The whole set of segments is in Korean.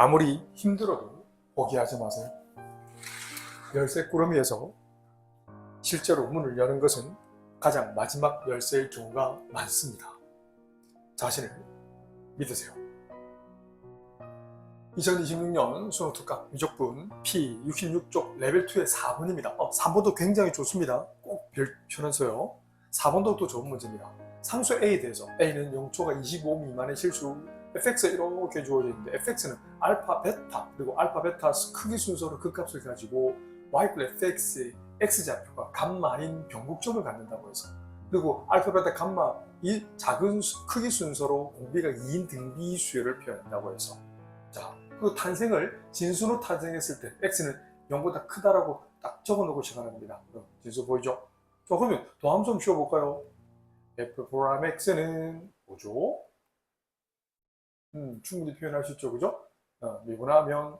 아무리 힘들어도 포기하지 마세요. 열쇠 꾸러미에서 실제로 문을 여는 것은 가장 마지막 열쇠일 경우가 많습니다. 자신을 믿으세요. 2026년 수능 특강 미적분 P66쪽 레벨 2의 4번입니다. 어, 3번도 굉장히 좋습니다. 꼭 별표는 써요. 4번도 또 좋은 문제입니다. 상수 A에 대해서 A는 영초가 25 미만의 실수 fx가 이렇게 주어져 있는데 fx는 알파, 베타 그리고 알파, 베타 크기 순서로 그 값을 가지고 y 플 fx의 x좌표가 감마인 변곡점을 갖는다고 해서 그리고 알파, 베타, 감마 이 작은 수- 크기 순서로 공비가 2인 등비 수열을 표현한다고 해서 자, 그 탄생을 진수로 탄생했을 때 x는 0보다 크다라고 딱 적어놓고 시작하는 겁니다. 그럼 진수 보이죠? 자, 그러면 더함 좀 씌워볼까요? f 프라임 x는 뭐죠? 음, 충분히 표현할 수 있죠, 그죠? 어, 미분하면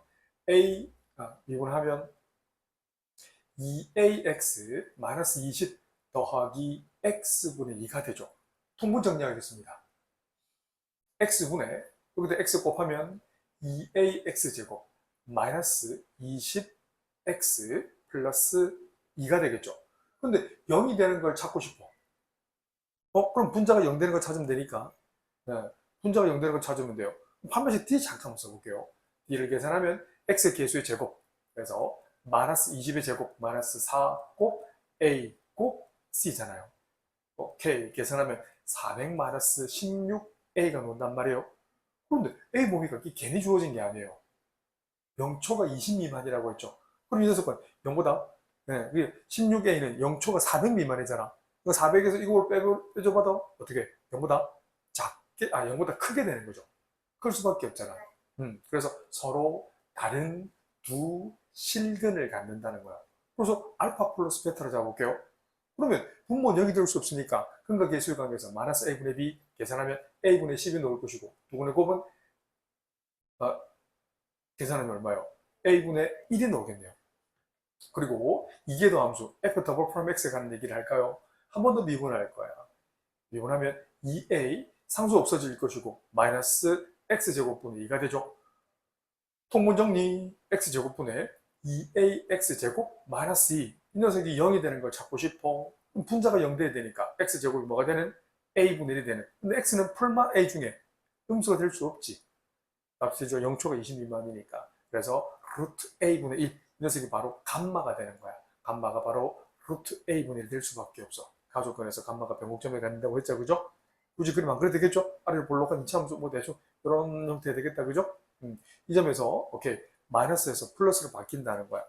a, 아, 미분하면 2ax 마이너스 20 더하기 x분의 2가 되죠. 통분 정리하겠습니다. x분의 여기다 x 곱하면 2ax 제곱 마이너스 20x 플러스 2가 되겠죠. 근데 0이 되는 걸 찾고 싶어. 어, 그럼 분자가 0 되는 걸 찾으면 되니까 네, 분자가 0 되는 걸 찾으면 돼요. 한 번씩 d 잠깐 한번 써볼게요. d를 계산하면 x 개수의 제곱 그래서 마이너스 20의 제곱 마이너스 4곱 a 곱 c잖아요. 오케이 계산하면 400 마이너스 16a가 나온단 말이에요. 그런데 a 이게 괜히 주어진 게 아니에요. 0초가 20 미만이라고 했죠. 그럼 이 녀석은 0보다 네, 16a는 0초가 400 미만이잖아. 400에서 이걸 빼- 빼줘봐도 어떻게 0보다 작게 아 0보다 크게 되는 거죠. 클 수밖에 없잖아. 음, 그래서 서로 다른 두 실근을 갖는다는 거야. 그래서 알파 플러스 베타를 잡아볼게요. 그러면 분모는 여기 들을 수 없으니까 근과 계수의 관계에서 마이너스 a분의 b 계산하면 a분의 10이 나올 것이고 두분의 곱은 어, 계산하면 얼마요? a분의 1이 나오겠네요. 그리고 이게 더 함수 f 더블 프라임 x에 가는 얘기를 할까요? 한 번 더 미분할 거야. 미분하면 2a 상수 없어질 것이고 마이너스 x제곱분의 2가 되죠. 통분 정리 x제곱분의 2ax제곱 마이너스 2. 이 녀석이 0이 되는 걸 찾고 싶어. 그럼 분자가 0 돼야 되니까 x제곱이 뭐가 되는? a분의 1이 되는. 근데 x는 풀마 a 중에 음수가 될 수 없지. 값이죠. 0초가 20 미만이니까. 그래서 루트 a분의 1. 이 녀석이 바로 감마가 되는 거야. 감마가 바로 루트 a분의 1될 수밖에 없어. 가족권에서 감마가 변곡점에 갖는다고 했죠. 그죠? 굳이 그림 안 그래도 되겠죠? 아래를 볼록한 이차 함수 뭐 대충 이런 형태 되겠다. 그죠? 음, 이 점에서 오케이 마이너스에서 플러스로 바뀐다는 거야.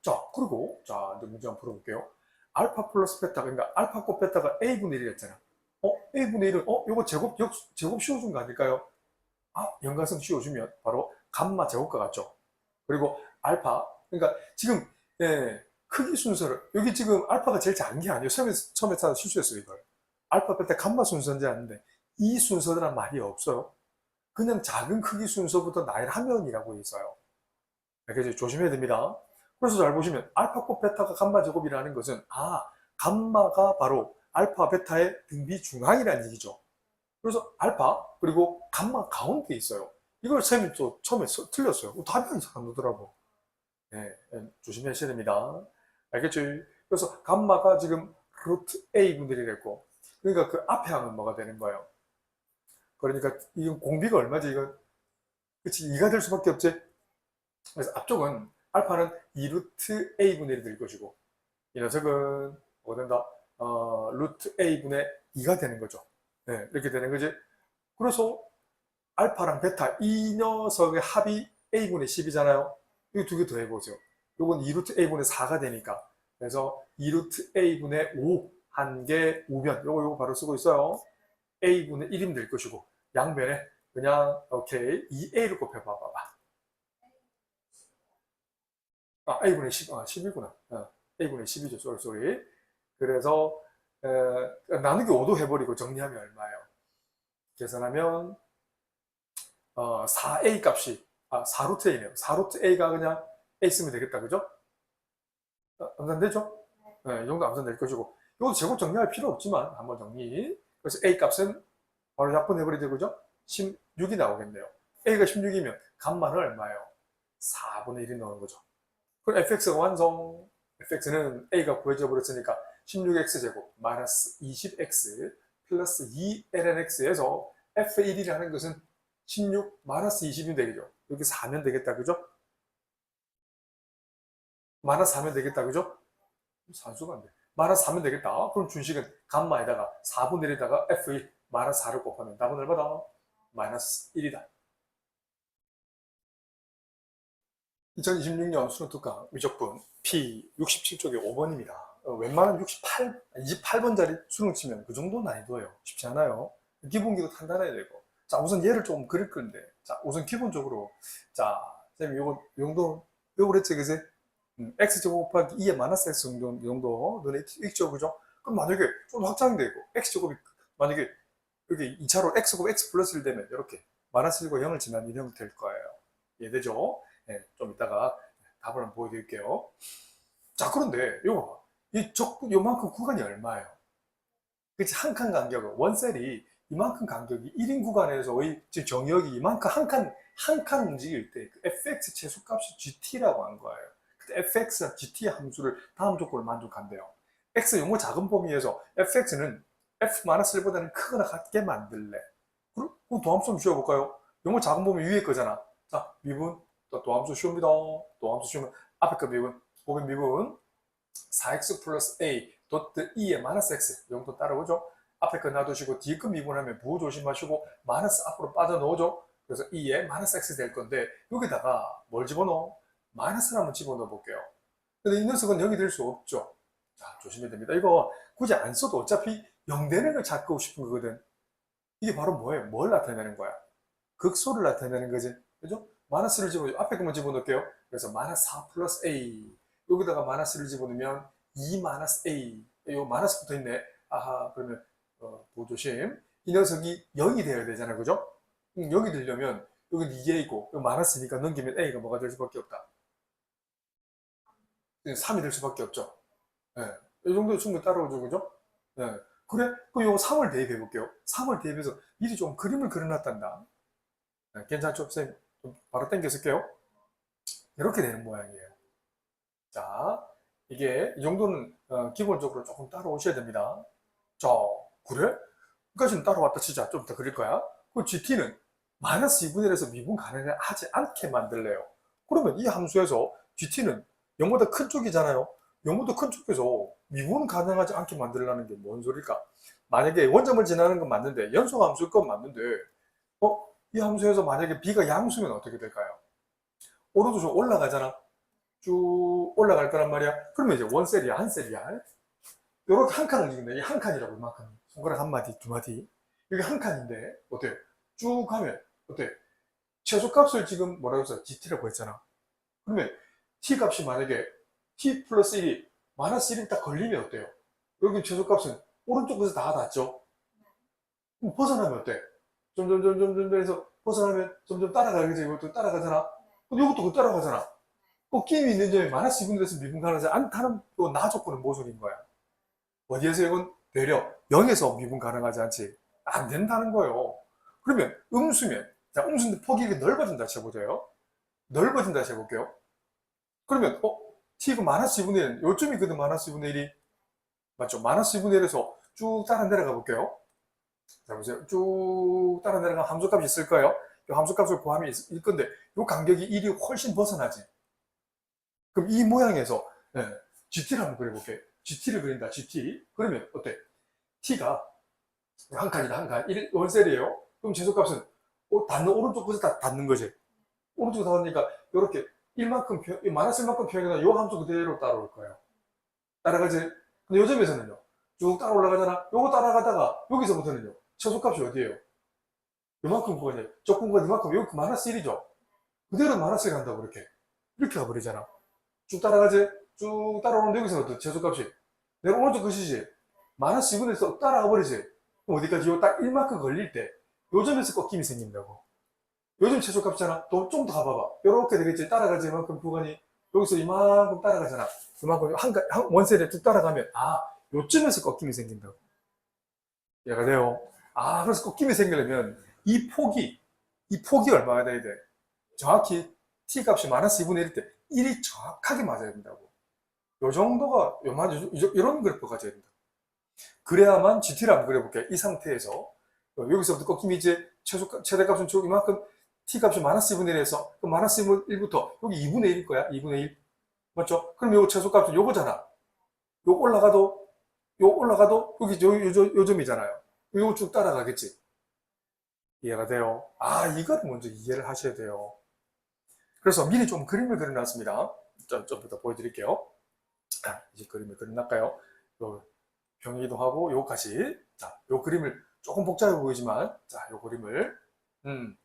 자, 그리고 자, 이제 문제 한번 풀어볼게요. 알파 플러스 베타 그러니까 알파 곱 베타가 a분의 1이었잖아. 어, a분의 1은 어, 요거 제곱 역, 제곱 씌워준 거 아닐까요? 아, 연관성 씌워주면 바로 감마 제곱과 같죠. 그리고 알파 그러니까 지금 예, 크기 순서를 여기 지금 알파가 제일 작은 게 아니에요. 처음에 처음에 다 실수했어요 이걸. 알파 베타 감마 순서인지 아는데 이 순서들은 말이 없어요. 그냥 작은 크기 순서부터 나열 하면이라고 있어요. 그래서 조심해야 됩니다. 그래서 잘 보시면 알파 곱 베타가 감마 제곱이라는 것은 아 감마가 바로 알파 베타의 등비 중앙이라는 얘기죠. 그래서 알파 그리고 감마 가운데 있어요. 이걸 쌤이 또 처음에 써- 틀렸어요. 어, 답이 안 나오더라고. 네, 네, 조심하셔야 됩니다. 알겠죠? 그래서 감마가 지금 루트 A 분들이 됐고, 그러니까 그 앞에 하면 뭐가 되는 거예요? 그러니까 이건 공비가 얼마지? 이건 그치 2가 될 수밖에 없지. 그래서 앞쪽은 알파는 2루트 A 분의 1이 될 것이고, 이 녀석은 뭐가 된다? 어, 루트 A 분의 2가 되는 거죠. 네, 이렇게 되는 거지. 그래서 알파랑 베타 이 녀석의 합이 A분의 10이잖아요. 이거 두 개 더 해보세요. 요건 2루트 A분의 4가 되니까. 그래서 2루트 A분의 5, 한 개, 우변. 요거, 요거 바로 쓰고 있어요. A분의 1이면 될 것이고, 양변에 그냥, 오케이. 2A를 곱해봐봐봐. 아, A분의 10, 아, 10이구나. 어, A분의 10이죠. 쏘리, 쏘리. 그래서, 에, 나누기 5도 해버리고 정리하면 얼마예요? 계산하면, 어, 4A 값이, 아, 4루트 A네요. 4루트 A가 그냥 A 쓰면 되겠다. 그죠? 어, 암산되죠? 네, 이 정도 암산될 것이고. 이것도 제곱 정리할 필요 없지만, 한번 정리. 그래서 A 값은 바로 약분해버리죠. 그죠? 16이 나오겠네요. A가 16이면 값만은 얼마예요? 4분의 1이 나오는 거죠. 그럼 fx가 완성. fx는 a가 구해져 버렸으니까 16x제곱 마이너스 20x 플러스 2lnx에서 f1이라는 것은 16 마이너스 20이 되겠죠. 여기 4면 되겠다. 그죠? 마이너스 4면 되겠다. 그죠? 산수가 안 돼. 마이너스 4면 되겠다. 그럼 준식은 감마에다가 4분의 1에다가 f1 마이너스 4를 곱하면 답은 얼마다? 마이너스 1이다. 2026년 수능 특강 미적분 P 67쪽에 5번입니다. 어, 웬만한 68, 28번짜리 수능 치면 그 정도 난이도예요. 쉽지 않아요. 기본기도 단단해야 되고. 자, 우선 얘를 조금 그릴 건데. 자, 우선 기본적으로. 자, 선생님, 요거, 요 정도, 요거 그랬죠, 그제? 음, x제곱 곱하기 2의 마이너스 x 정도, 이 정도 눈에 익죠, 그죠? 그럼 만약에 좀 확장되고, x제곱이, 만약에 여기 2차로 x곱 x 플러스 1 되면 이렇게 마이너스 1과 0을 지난 이렇게 될 거예요. 이해되죠? 네, 좀 이따가 답을 한번 보여드릴게요. 자, 그런데 봐. 이 적, 요만큼 구간이 얼마예요? 그치, 한 칸 간격은, 원셀이 이만큼 간격이 1인 구간에서의 정역이 이만큼 한 칸, 한 칸 움직일 때, 그 fx 최소값이 gt라고 한 거예요. Fx와 gt 함수를 다음 조건을 만족한대요. x 용어 작은 범위에서 fx는 f-1보다는 크거나 같게 만들래. 그럼 그럼 도함수 한번 쉬어볼까요? 용어 작은 범위 위에 거잖아. 자, 미분, 또 도함수 쉬웁니다. 도함수 쉬우면 앞에 거 미분, 보면 미분 4x 플러스 a 도트 2의 마이너스 x 용도 따라오죠. 앞에 거 놔두시고 뒤에 거 미분하면 부호 조심하시고 마이너스 앞으로 빠져넣어줘. 그래서 2의 마이너스 x 될 건데 여기다가 뭘 집어넣어? 마이너스를 한번 집어넣어 볼게요. 근데 이 녀석은 여기 될수 없죠. 자, 조심해야 됩니다. 이거 굳이 안 써도 어차피 0 되는 걸 찾고 싶은 거거든. 이게 바로 뭐예요? 뭘 나타내는 거야? 극소를 나타내는 거지. 그죠? 마이너스를 집어, 앞에 것만 집어넣을게요. 그래서 마이너스 4 플러스 a. 여기다가 마이너스를 집어넣으면 2 마이너스 a. 요 마이너스 붙어 있네. 아하, 그러면, 어, 보조심. 이 녀석이 0이 되어야 되잖아. 그죠? 음, 0이 되려면, 여기는 2a고, 마이너스니까 넘기면 a가 뭐가 될 수밖에 없다. 3이 될 수밖에 없죠. 예. 이 정도 충분히 따라오죠. 그죠? 예. 그래? 그럼 요거 3을 대입해 볼게요. 3을 대입해서 미리 좀 그림을 그려놨단다. 네, 괜찮죠? 선생님, 좀 바로 당겨 쓸게요. 이렇게 되는 모양이에요. 자, 이게 이 정도는 어, 기본적으로 조금 따라오셔야 됩니다. 자, 그래? 여기까지는 따라왔다 치자. 좀 더 그릴 거야. 그 GT는 마이너스 2분의 1에서 미분 가능하지 않게 만들래요. 그러면 이 함수에서 GT는 0보다 큰 쪽이잖아요. 0보다 큰 쪽에서 미분 가능하지 않게 만들라는 게 뭔 소리일까? 만약에 원점을 지나는 건 맞는데 연속 함수일 건 맞는데 어? 이 함수에서 만약에 b가 양수면 어떻게 될까요? 좀 올라가잖아. 쭉 올라갈 거란 말이야. 그러면 이제 원셀이야, 한 셀이야. 요렇게 한 칸을 움직인다. 이 한 칸이라고 이만큼. 손가락 한 마디, 두 마디. 이게 한 칸인데 어때? 쭉 가면 어때? 최소값을 지금 뭐라고 했어? GT라고 했잖아. 그러면 t 값이 만약에 t 플러스 1이 마이너스 1이 딱 걸리면 어때요? 여기 최소값은 오른쪽에서 다 닿죠? 그럼 벗어나면 어때? 점점, 점점, 점점 해서 벗어나면 점점 따라가겠지. 이것도 따라가잖아. 그럼 이것도 그 따라가잖아. 그 끼임이 있는 점에 마이너스 2분에서 미분 가능하지 않다는 또 나 조건은 소리인 거야? 어디에서 이건 되려 0에서 미분 가능하지 않지. 안 된다는 거예요. 그러면 음수면, 자, 음수인데 폭이 넓어진다 쳐보자요. 넓어진다 쳐볼게요. 그러면, 어, t가 마이너스 2분의 1, 요점이거든, 마이너스 2분의 1이. 맞죠? 마이너스 2분의 1에서 쭉 따라 내려가 볼게요. 자, 보세요. 쭉 따라 내려가면 함수값이 있을 거예요. 이 함수값을 구하면 있, 을 건데, 이 간격이 1이 훨씬 벗어나지. 그럼 이 모양에서, 네, GT를 한번 그려볼게요. GT를 그린다, GT. 그러면 어때? T가 한 칸이다, 한 칸. 1, 원셀이에요. 그럼 최소값은 어, 닿는, 오른쪽 끝에 다 닿는 거지. 오른쪽 닿으니까, 이렇게 1만큼, 표, 마이너스 1만큼 표현해서 이 함수 그대로 따라올 거예요. 따라가지. 근데 요점에서는요. 쭉 따라 올라가잖아. 요거 따라가다가 여기서부터는요. 최소값이 어디예요? 요만큼. 저 공간 이만큼 여기 마이너스 1이죠. 그대로 마이너스 간다고 이렇게. 이렇게 가버리잖아. 쭉 따라가지. 쭉 따라오는데 여기서 어떤 최소값이 내가 오른쪽 것이지. 마이너스 2분에서 따라가 버리지. 그럼 어디까지 요 딱 1만큼 걸릴 때 요점에서 꺾임이 생긴다고. 요즘 최소값이잖아. 또 좀 더 가봐봐. 요렇게 되겠지. 따라가지 이만큼 구간이 여기서 이만큼 따라가잖아. 그만큼 한, 가- 한 원셀에 쭉 따라가면 아 요쯤에서 꺾임이 생긴다고. 이해가 돼요? 아, 그래서 꺾임이 생기려면 이 폭이, 이 폭이 얼마가 돼야 돼? 정확히 t 값이 마이너스 2분의 1일 때 1이 정확하게 맞아야 된다고. 요 정도가 요만 요- 요- 이런 그래프가 가져야 된다. 그래야만 GT를 한번 그려볼게요. 이 상태에서 어, 여기서부터 꺾임이 이제 최소 최대값은 쭉 이만큼 t 값이 마이너스 2분의 1에서 그 마이너스 1부터 여기 2분의 1일 거야. 2분의 1 맞죠? 그럼 요 최소값은 요거잖아. 요 올라가도 요 올라가도 여기 요, 요, 요, 요 점이잖아요. 요거 쭉 따라가겠지. 이해가 돼요? 아, 이걸 먼저 이해를 하셔야 돼요. 그래서 미리 좀 그림을 그려놨습니다. 좀, 좀 이따 보여드릴게요. 아, 이제 그림을 그려놨까요? 요 병이도 하고 요까지. 자, 요 그림을 조금 복잡해 보이지만, 자, 요 그림을, 음,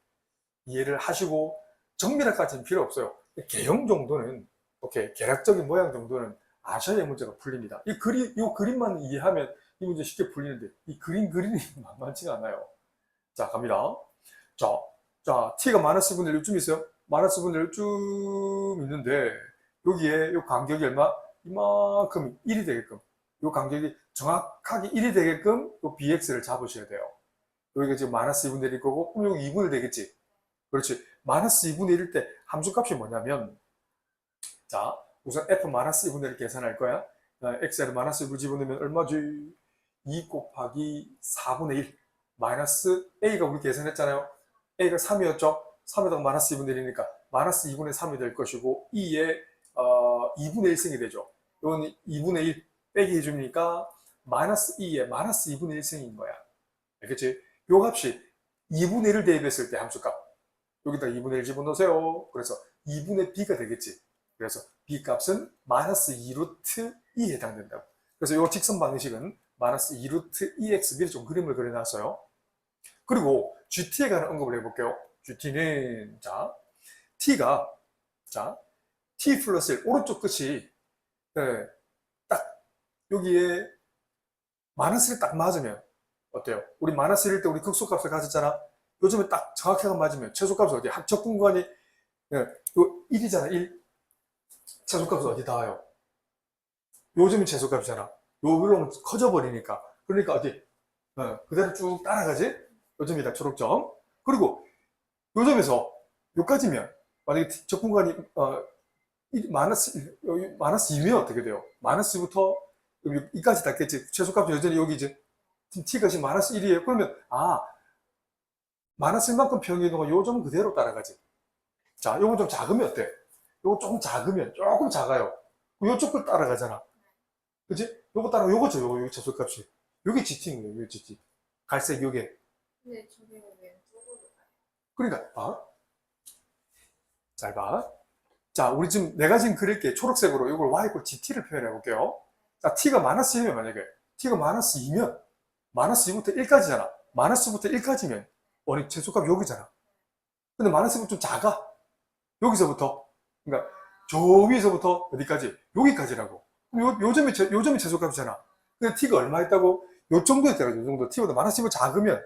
이해를 하시고, 정밀화까지는 필요 없어요. 개형 정도는, 오케이, 계략적인 모양 정도는 아셔야 문제가 풀립니다. 이 그림, 요 그림만 이해하면 이 문제 쉽게 풀리는데, 이 그림 게 만만치가 않아요. 자, 갑니다. 자, 자, t가 마이너스 분의 1쯤 있어요? 마이너스 분의 1쯤 있는데, 여기에 요 간격이 얼마? 이만큼 1이 되게끔, 요 간격이 정확하게 1이 되게끔 요 bx를 잡으셔야 돼요. 여기가 지금 마이너스 2분의 1일 거고, 그럼 여기 2분의 1 되겠지? 그렇지. 마이너스 2분의 1일 때 함수값이 뭐냐면, 자, 우선 f 마이너스 2분의 1 계산할 거야. 어, x를 마이너스 1을 집어넣으면 얼마지? 2 곱하기 4분의 1. 마이너스 a가 우리 계산했잖아요. a가 3이었죠. 3에다가 마이너스 2분의 1이니까 마이너스 2분의 3이 될 것이고 2에 어, 2분의 1승이 되죠. 이건 2분의 1 빼기 해주니까 마이너스 2에 마이너스 2분의 1승인 거야. 알겠지? 요 값이 2분의 1을 대입했을 때 함수값. 여기다 2분의 1 집어넣으세요. 그래서 2분의 b가 되겠지. 그래서 b 값은 마이너스 2루트 2에 해당된다고. 그래서 요 직선 방식은 마이너스 2루트 2x 미리 좀 그림을 그려놨어요. 그리고 GT에 관한 언급을 해볼게요. GT는 자 T가 자 T 플러스 1 오른쪽 끝이 네, 딱 여기에 마이너스를 딱 맞으면 어때요? 우리 마이너스 1일 때 우리 극소값을 가졌잖아. 요즘에 딱 정확하게 맞으면 최소값은 어디? 합적 분간이 네, 요 1이잖아. 1. 최소값은 어디 닿아요? 요즘은 최소값이잖아. 요 위로 커져 버리니까. 그러니까 어디? 어, 그대로 쭉 따라가지? 요점이다, 초록점. 그리고 요점에서 요까지면 만약에 적분간이 어, 이- 마이너스 마이너스 2면 어떻게 돼요? 마이너스부터 여기 이까지 닿겠지. 최소값은 여전히 여기 이제 지금 마이너스 1이에요. 그러면 아 마이너스 1만큼 평이동은 요점 그대로 따라가지. 자, 요건 좀 작으면 어때? 요거 조금 작으면 조금 작아요. 요쪽 걸 따라가잖아. 그치? 요거 따라 요거죠. 요거 요 최소값이. 요게 GT인 거예요. GT. 갈색 요게. 근데 저게 왼쪽으로 가요. 그러니까 봐. 잘 봐. 자, 우리 지금 내가 지금 그릴게 초록색으로 이걸 y 이퀄 gt를 표현해 볼게요. 자, t가 마이너스 1이면 만약에 t가 마이너스 2면 마이너스 2부터 1까지잖아. 마이너스부터 1까지면 어느 최소값 여기잖아. 근데 마이너스가 좀 작아. 여기서부터 그러니까 저 위에서부터 어디까지? 여기까지라고. 요, 요 점이 최- 요 점이 최소값이잖아. 근데 t가 얼마 있다고? 요 정도에 따라 요 정도 t보다 마이너스 1이 작으면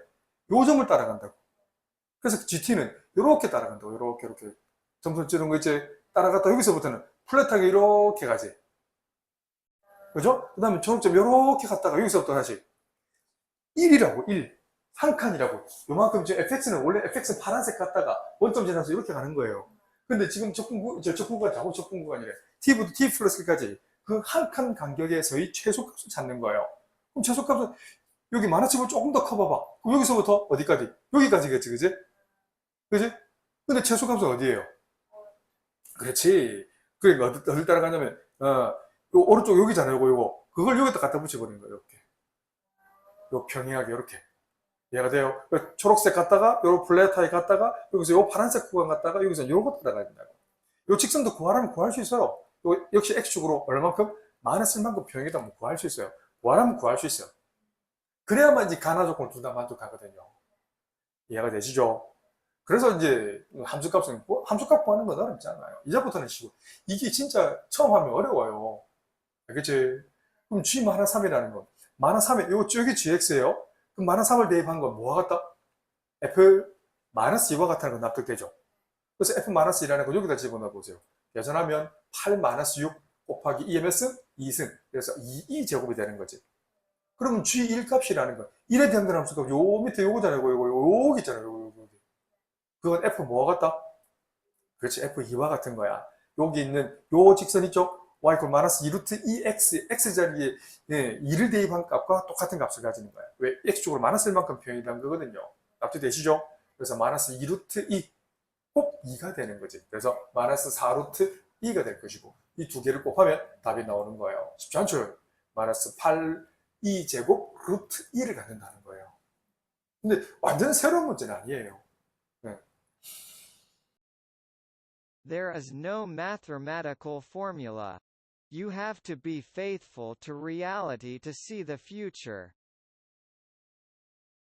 요 점을 따라간다고. 그래서 GT는 이렇게 따라간다고. 이렇게 이렇게 점선 찌는 거 이제 따라갔다 여기서부터는 플랫하게 이렇게 가지. 그죠? 그 다음에 초록점 이렇게 갔다가 여기서부터 다시 1이라고 1. 한 칸이라고. 요만큼 지금 fx는 원래 fx는 파란색 갔다가 원점 지나서 이렇게 가는 거예요. 근데 지금 적분구, 저 적분 구간 자고 적분 구간이래. t부터 t 플러스 까지 그 한 칸 간격에서의 최소값을 찾는 거예요. 그럼 최소값은 여기 만화집을 조금 더 커봐봐. 그럼 여기서부터 어디까지? 여기까지겠지, 그지? 그지? 근데 최소값은 어디예요? 그렇지. 그러니까 어디, 어디 따라가냐면, 어, 요 오른쪽 여기잖아요, 요거, 요거. 그걸 여기다 갖다 붙여버리는 거예요, 이렇게. 요 평행하게, 이렇게. 이해가 돼요? 그 초록색 갔다가, 요 플랫하게 갔다가, 여기서 요 파란색 구간 갔다가, 여기서 요거 따라가야 된다고. 요 직선도 구하라면 구할 수 있어요. 요, 역시 X축으로 얼만큼? 마이너스 만큼 평행이다 면 구할 수 있어요. 구하라면 구할 수 있어요. 그래야만 이제 가나 조건을 둘 다 만족하거든요. 이해가 되시죠? 그래서 이제 함수값은 뭐 함수값 구하는 건 어렵지 않아요. 이제부터는 쉬고 이게 진짜 처음 하면 어려워요. 알겠지? 그럼 G 마나 3이라는 건 마나 3에 이거 여기 GX예요. 그럼 마나 3을 대입한 건 뭐와 같다? F 마이너스 2와 같다는 건 납득되죠? 그래서 F 마이너스 2라는 거 여기다 집어넣어 보세요. 계산하면 8 마이너스 6 곱하기 EMS 2승 그래서 2, 2제곱이 되는 거지. 그러면 G1 값이라는 건 1에 대한 함수가 요 밑에 요거잖아요. 요거, 요거, 요거 있잖아요. 요거, 요거. 그건 F 뭐와 같다? 그렇지, F2와 같은 거야. 여기 있는 요 직선 있죠? Y 이퀄 마이너스 2루트 2x, x 자리에 예, 2를 대입한 값과 똑같은 값을 가지는 거야. 왜? x축으로 마이너스일 만큼 표현이라는 거거든요. 납득되시죠? 그래서 마이너스 2루트 2, 꼭 2가 되는 거지. 그래서 마이너스 4루트 2가 될 것이고 이 두 개를 곱하면 답이 나오는 거예요. 쉽지 않죠? 마이너스 8, 2제곱 루트 2를 갖는다는 거예요. 근데 완전 새로운 문제는 아니에요. There is no mathematical formula. You have to be faithful to reality to see the future.